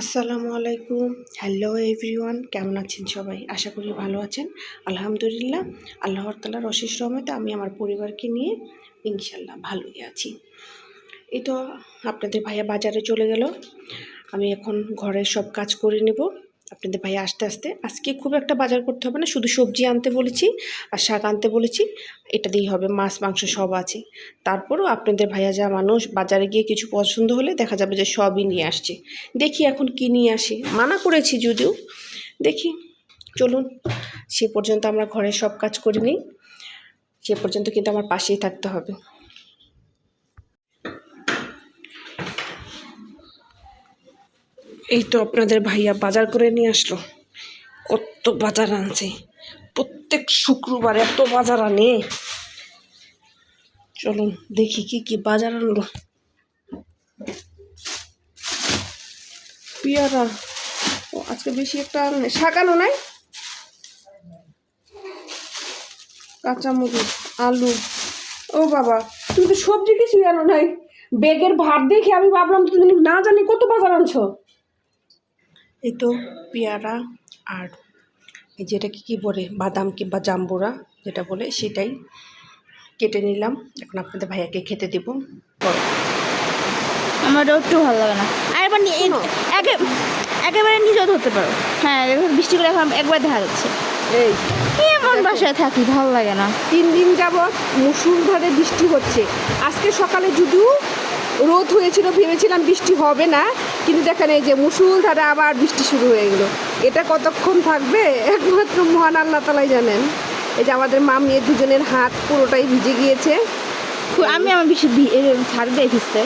আসসালামু আলাইকুম। Hello everyone কেমন আছেন সবাই? আশা করি ভালো আছেন। আলহামদুলিল্লাহ, আল্লাহর তালার অশেষ রহমতে আমি আমার পরিবারকে নিয়ে ইনশাল্লাহ ভালোই আছি। এই তো আপনাদের ভাইয়া বাজারে চলে গেল। আমি এখন ঘরের সব কাজ করে নেব। আপনাদের ভাইয়া আস্তে আস্তে, আজকে খুব একটা বাজার করতে হবে না, শুধু সবজি আনতে বলেছি আর শাক আনতে বলেছি, এটা দিয়েই হবে, মাছ, মাংস সব আছে। তারপরও আপনাদের ভাইয়া যা মানুষ, বাজারে গিয়ে কিছু পছন্দ হলে দেখা যাবে যে সবই নিয়ে আসছে। দেখি এখন কি নিয়ে আসে, মানা করেছি যদিও, দেখি, চলুন, সে পর্যন্ত আমরা ঘরের সব কাজ করে নিই, সে পর্যন্ত কিন্তু আমার পাশেই থাকতে হবে। এই তো আপনাদের ভাইয়া বাজার করে নিয়ে আসলো। কত বাজার আনছে। প্রত্যেক শুক্রবার এত বাজার আনে। চলুন দেখি কি কি বাজার আনলো। পেয়ারা। ও, আজকে বেশি একটা আনে শাক আনো নাই? কাঁচামরিচ, আলু। ও বাবা, তুমি তো সবজি কিছুই আনো নাই। বেগের ভাত দেখে আমি ভাবলাম তুমি না জানি কত বাজার আনছো। এই তো পেয়ারা আর এই যেটা কি বলে? বাদাম কিংবা জাম্বুরা যেটা বলে সেটাই কেটে নিলাম। এখন আপনাদের ভাইয়াকে খেতে দেব। আমার একটু ভালো লাগে না। আর এবার নি- শোনো। একে একেবারে নিজেও ধরতে পারো। হ্যাঁ বৃষ্টি করে এখন একবার দেখা যাচ্ছে। এই। এমন বাসায় থাকি ভালো লাগে না। তিন দিন যাবৎ মুসুলধারে বৃষ্টি হচ্ছে। আজকে সকালে যদিও রোদ হয়েছিল ভেবেছিলাম বৃষ্টি হবে না কিন্তু দেখেন এই যে মুসুল মুসুলধারে আবার বৃষ্টি শুরু হয়ে গেলো। এটা কতক্ষণ থাকবে? একমাত্র মহান আল্লাহ তালাই জানেন। এই যে আমাদের মা মেয়ে দুজনের হাত পুরোটাই ভিজে গিয়েছে। আমি আমার বেশি থাকবে ভিজতে।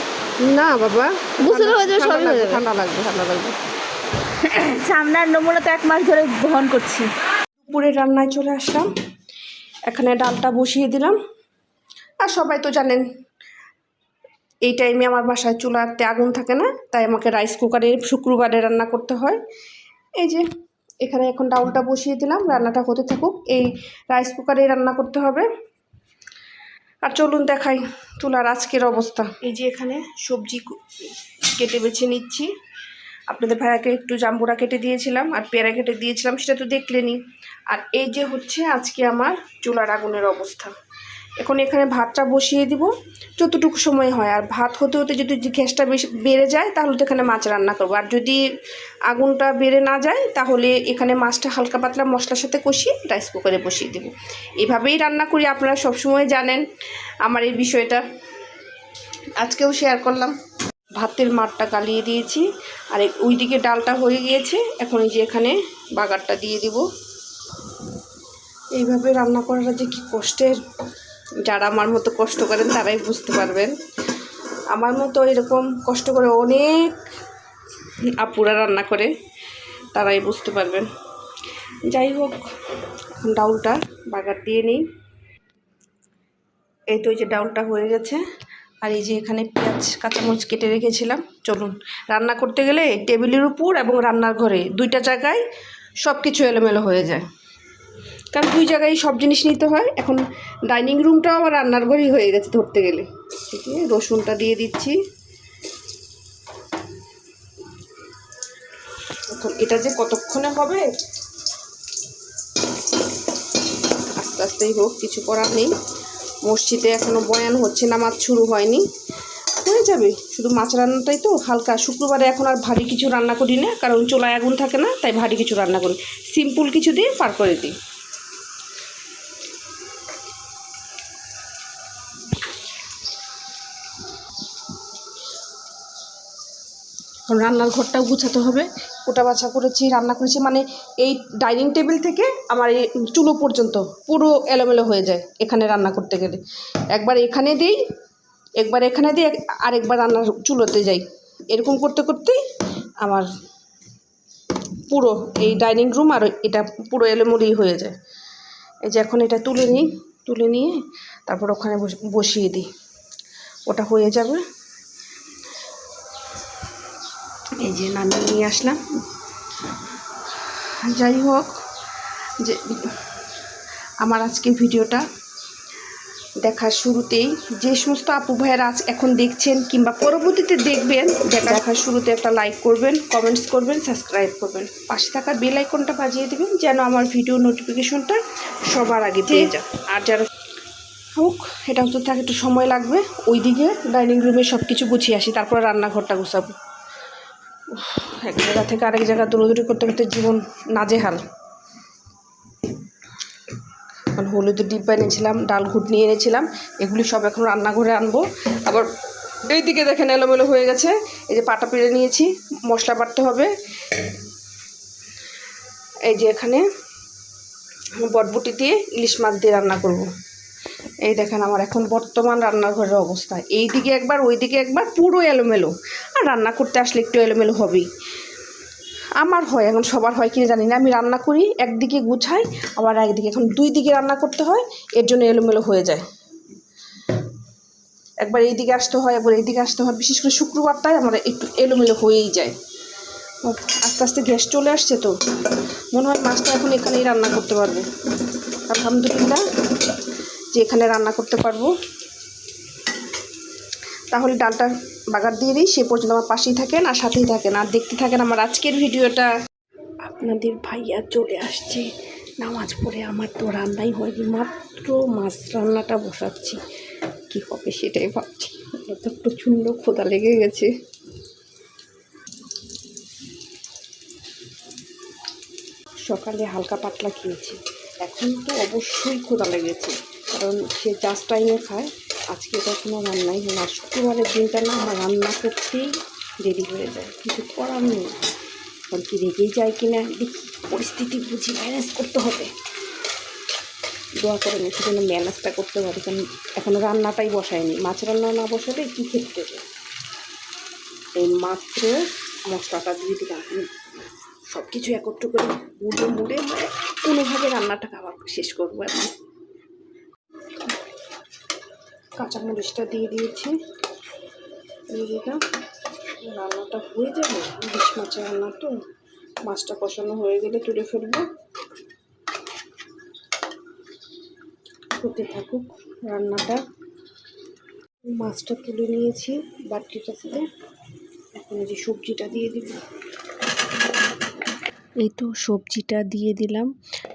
না বাবা। গোসল হয়ে সবই হয়ে যাবে। ঠান্ডা লাগবে ঠান্ডা লাগবে। সামনের নমুনা তো এক মাস ধরে বহন করছি। দুপুরে রান্নায় চলে আসলাম। এখানে ডালটা বসিয়ে দিলাম। আর সবাই তো জানেন এই টাইমে আমার বাসায় চুলাতে আগুন থাকে না, তাই আমাকে রাইস কুকারে শুক্রবারে রান্না করতে হয়। এই যে, এখানে এখন ডাউলটা বসিয়ে দিলাম, রান্নাটা হতে থাকুক, এই রাইস কুকারে রান্না করতে হবে। আর চলুন দেখাই চুলার আজকের অবস্থা। এই যে এখানে সবজি কেটে বেছে নিচ্ছি। আপনাদের ভাইয়াকে একটু জাম্বুরা কেটে দিয়েছিলাম, আর পেয়ারা কেটে দিয়েছিলাম, সেটা তো দেখলেনি আর এই যে হচ্ছে আজকে আমার চুলার আগুনের অবস্থা। এখন এখানে ভাতটা বসিয়ে দিব। যতটুকু সময় হয়। আর ভাত হতে হতে যদি গ্যাসটা বেশি বেড়ে যায়, তাহলে তো এখানে মাছ রান্না করব। আর যদি আগুনটা বেড়ে না যায়, তাহলে এখানে মাছটা হালকা পাতলা মশলার সাথে কষিয়ে রাইস কুকারে বসিয়ে দেবো। এভাবেই রান্না করি, আপনারা সবসময় জানেন আমার এই বিষয়টা। আজকেও শেয়ার করলাম। ভাতের মাঠটা গালিয়ে দিয়েছি। আর ওইদিকে ডালটা হয়ে গিয়েছে। এখন এই যে এখানে বাগারটা দিয়ে দিব। এইভাবে রান্না করাটা যে কি কষ্টের। যারা আমার মতো কষ্ট করেন তারাই বুঝতে পারবেন। আমার মতো এরকম কষ্ট করে অনেক আপুরা রান্না করে, তারাই বুঝতে পারবেন। যাই হোক, ডাউলটা বাগার দিয়ে নিই। এই তো যে ডাউলটা হয়ে গেছে, আর এই যে এখানে পেঁয়াজ, কাঁচামরিচ কেটে রেখেছিলাম। চলুন, রান্না করতে গেলে টেবিলের উপর এবং রান্নার ঘরে দুইটা জায়গায় সব কিছু এলোমেলো হয়ে যায়। কারণ দুই জায়গায় সব জিনিস নিতে হয়। এখন ডাইনিং রুমটাও আবার রান্নার ঘরেই হয়ে গেছে ধরতে গেলে। ঠিক আছে, রসুনটা দিয়ে দিচ্ছি। এখন এটা যে কতক্ষণে হবে? আস্তে আস্তেই হোক, কিছু করার নেই। মসজিদে এখনও বয়ান হচ্ছে না মাছ শুরু হয়নি। হয়ে যাবে, শুধু মাছ রান্নাটাই তো। হালকা শুক্রবারে এখন আর ভারী কিছু রান্না করি না, কারণ চোলায় আগুন থাকে না, তাই ভারী কিছু রান্না করি। সিম্পল কিছু দিয়ে পার করে দিই। রান্নার ঘরটাও গুছাতে হবে। কোটা বাছা করেছি, রান্না করেছি মানে এই ডাইনিং টেবিল থেকে আমার এই চুলো পর্যন্ত পুরো এলোমেলো হয়ে যায় এখানে রান্না করতে গেলে। একবার এখানে দিই, একবার এখানে দিই আরেকবার রান্নার চুলোতে যাই। এরকম করতে করতেই আমার পুরো এই ডাইনিং রুম আর এটা পুরো এলোমেলোই হয়ে যায়। এই যে এখন এটা তুলে নিই, তুলে নিয়ে তারপর ওখানে বস- বসিয়ে দিই। ওটা হয়ে যাবে। এই যে নামিয়ে নিয়ে আসলাম। যাই হোক যে আমার আজকে ভিডিওটা দেখার শুরুতেই যে সমস্ত আপু ভাইয়েরা আজ এখন দেখছেন কিংবা পরবর্তীতে দেখবেন দেখা দেখার শুরুতে একটা লাইক করবেন কমেন্টস করবেন সাবস্ক্রাইব করবেন। পাশে থাকা বেল আইকনটা বাজিয়ে দেবেন যেন আমার ভিডিও নোটিফিকেশনটা সবার আগে পেয়ে যান। আর যারা হোক এটা হচ্ছে থাকে একটু সময় লাগবে ওইদিকে ডাইনিং রুমে সব কিছু গুছিয়ে আসি তারপর রান্নাঘরটা গুছাবো। এক জায়গা থেকে আরেক জায়গা দৌড়দৌড়ি করতে করতে জীবন নাজেহাল। এখন হলুদের ডিব্বা এনেছিলাম, ডাল ঘুট নিয়ে এনেছিলাম, এগুলি সব এখন রান্নাঘরে আনব। আবার এই এইদিকে দেখেন এলোমেলো হয়ে গেছে, এই যে পাটা পেড়ে নিয়েছি, মশলা বাটতে হবে। এই যে এখানে বটবটি দিয়ে ইলিশ মাছ দিয়ে রান্না করব। এই দেখেন আমার এখন বর্তমান রান্নাঘরের অবস্থা। এই দিকে একবার ওই দিকে একবার, পুরো এলোমেলো। আর রান্না করতে আসলে একটু এলোমেলো হবেই। আমার হয়, এখন সবার হয় কিনা জানি না। আমি রান্না করি, একদিকে গুছাই, আবার একদিকে এখন দুই দিকে রান্না করতে হয়, এর জন্য এলোমেলো হয়ে যায়। একবার এই দিকে আসতে হয়, একবার এই দিকে আসতে হয়। বিশেষ করে শুক্রবারটায় আমার একটু এলোমেলো হয়েই যায়। আস্তে আস্তে গ্যাস চলে আসছে তো। মনে হয় মাছটা এখন এখানেই রান্না করতে পারব। আলহামদুলিল্লাহ। যে এখানে রান্না করতে পারব। তাহলে ডালটা বাগার দিয়ে দিই, সে পর্যন্ত আমার পাশেই থাকেন আর সাথেই থাকেন। আর দেখতে থাকেন আমার আজকের ভিডিওটা। আপনাদের ভাইয়া চলে আসছে। নামাজ পড়ে আমার তো রান্নাই হয়নি, মাত্র মাছ রান্নাটা বসাচ্ছি। কি হবে সেটাই ভাবছি। তো প্রচণ্ড ক্ষুধা লেগে গেছে। সকালে হালকা পাতলা খেয়েছি এখন তো অবশ্যই ক্ষুধা লেগেছে। কারণ সে জাস্ট টাইমে খায়। আজকে কখনো রান্নাই হয় না। শুক্রবারের দিনটা না, আমার রান্না করতেই দেরি হয়ে যায়। কিছু করার নেই। কারণ কি রেগেই যায় কি না দেখি পরিস্থিতি বুঝি ম্যানেজ করতে হবে। দোয়া করে আমি সেজন্য ম্যানেজটা করতে পারি কারণ এখনও রান্নাটাই বসায়নি। মাছ রান্না না বসালে কী দেবে? এই মাত্র মশলাটা দিয়ে দিলাম। সব কিছু একত্র করে মুড়ে মুড়ে মানে কোনোভাবে রান্নাটা খাবার শেষ করব এখন। কাঁচামরিচটা দিয়ে দিয়েছি। দিয়ে দিলাম রান্নাটা হয়ে যাবে? ইলিশ মাছের রান্না তো। মাছটা কষানো হয়ে গেলে তুলে ফেলব। হতে থাকুক রান্নাটা। মাছটা তুলে নিয়েছি বাটিটাতে। এখন যে সবজিটা দিয়ে দিব। এই তো সবজিটা দিয়ে দিলাম।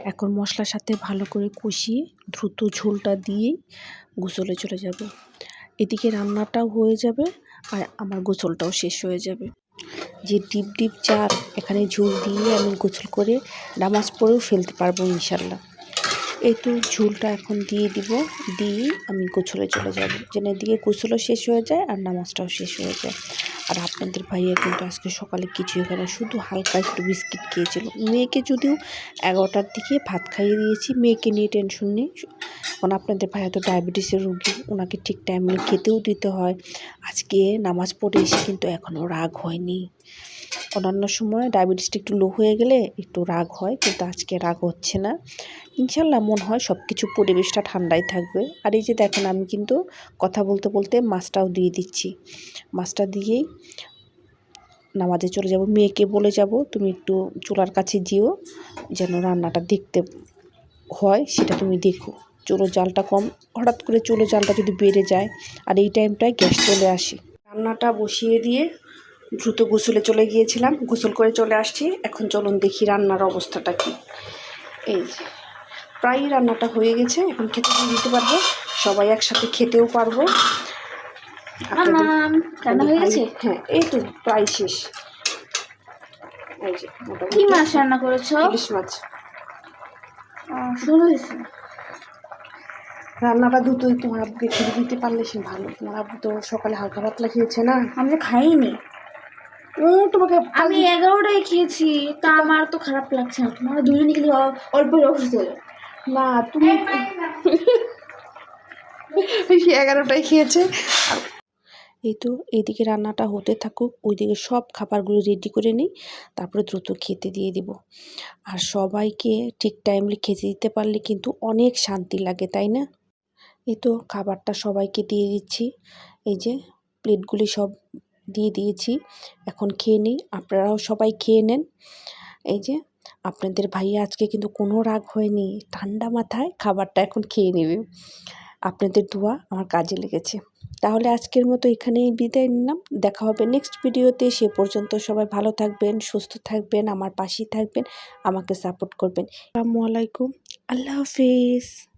এখন মশলার সাথে ভালো করে কষিয়ে দ্রুত ঝোলটা দিয়ে গোসলে চলে যাব। এদিকে রান্নাটাও হয়ে যাবে আর আমার গোসলটাও শেষ হয়ে যাবে। যে ডিপ ডিপ চার এখানে ঝোল দিয়ে আমি গোসল করে নামাজ পড়েও ফেলতে পারব ইনশাল্লাহ। তো ঝোলটা এখন দিয়ে দিব। দিয়ে আমি গোসলে চলে যাব। যেন এদিকে গোসলও শেষ হয়ে যায় আর নামাজটাও শেষ হয়ে যায়। আর আপনাদের ভাইয়া কিন্তু আজকে সকালে কিছু এখানে শুধু হালকা একটু বিস্কিট খেয়েছিল। মেয়েকে যদিও এগারোটার দিকে ভাত খাইয়ে দিয়েছি, মেয়েকে নিয়ে টেনশন নেই। কারণ আপনাদের ভাইয়া তো ডায়াবেটিসের রুগী, ওনাকে ঠিক টাইমে খেতেও দিতে হয়। আজকে নামাজ পড়ে এসে কিন্তু এখনও রাগ হয়নি। অন্যান্য সময় ডায়াবেটিসটা একটু লো হয়ে গেলে একটু রাগ হয়, কিন্তু আজকে রাগ হচ্ছে না। ইনশাল্লাহ মনে হয় সব কিছু পরিবেশটা ঠান্ডাই থাকবে। আর এই যে দেখেন আমি কিন্তু কথা বলতে বলতে মাছটাও দিয়ে দিচ্ছি। মাছটা দিয়েই নামাজে চলে যাব। মেয়েকে বলে যাব, তুমি একটু চুলার কাছে যেও, যেন রান্নাটা দেখতে হয়, সেটা তুমি দেখো। চুলো জালটা কম, হঠাৎ করে চুলো জালটা যদি বেড়ে যায়, আর এই টাইমটায় গ্যাস চলে আসে। রান্নাটা বসিয়ে দিয়ে দ্রুত গোসলে চলে গিয়েছিলাম গোসল করে চলে আসছি। এখন চলুন দেখি রান্নার অবস্থাটা কি। এই প্রায় রান্নাটা হয়ে গেছে এখন খেতে দিয়ে দিতে পারব। সবাই একসাথে খেতেও পারব। রান্না হয়ে গেছে? হ্যাঁ এই তো প্রায় শেষ। এই যে কি মাছ রান্না করেছ? ইলিশ মাছ। হয়েছে। রান্নাটা দুটোই তোমার আব্বুকে খেতে দিতে পারলে সে ভালো। তোমার আব্বু তো সকালে হালকা পাতলা খেয়েছে না? আমি খাইনি। ও তোমাকে আমি এগারোটায় খেয়েছি তা আমার তো খারাপ লাগছে না। তোমার দুজনে খেলে অল্প অসুস্থ না তুমি সে এগারোটায় খেয়েছে। এই তো এইদিকে রান্নাটা হতে থাকুক ওইদিকে সব খাবারগুলো রেডি করে নিই তারপরে দ্রুত খেতে দিয়ে দিব। আর সবাইকে ঠিক টাইমলি খেতে দিতে পারলে কিন্তু অনেক শান্তি লাগে তাই না? এই তো খাবারটা সবাইকে দিয়ে দিচ্ছি। এই যে প্লেটগুলি সব দিয়ে দিয়েছি। এখন খেয়ে নিই, আপনারাও সবাই খেয়ে নেন। এই যে, আপনাদের ভাইয়া আজকে কিন্তু কোনো রাগ হয়নি, ঠান্ডা মাথায় খাবারটা এখন খেয়ে নেবে। আপনাদের দোয়া আমার কাজে লেগেছে। তাহলে আজকের মতো এখানেই বিদায় নিলাম। দেখা হবে নেক্সট ভিডিওতে। সে পর্যন্ত সবাই ভালো থাকবেন, সুস্থ থাকবেন, আমার পাশেই থাকবেন, আমাকে সাপোর্ট করবেন। আসসালামু আলাইকুম। আল্লাহ হাফিজ।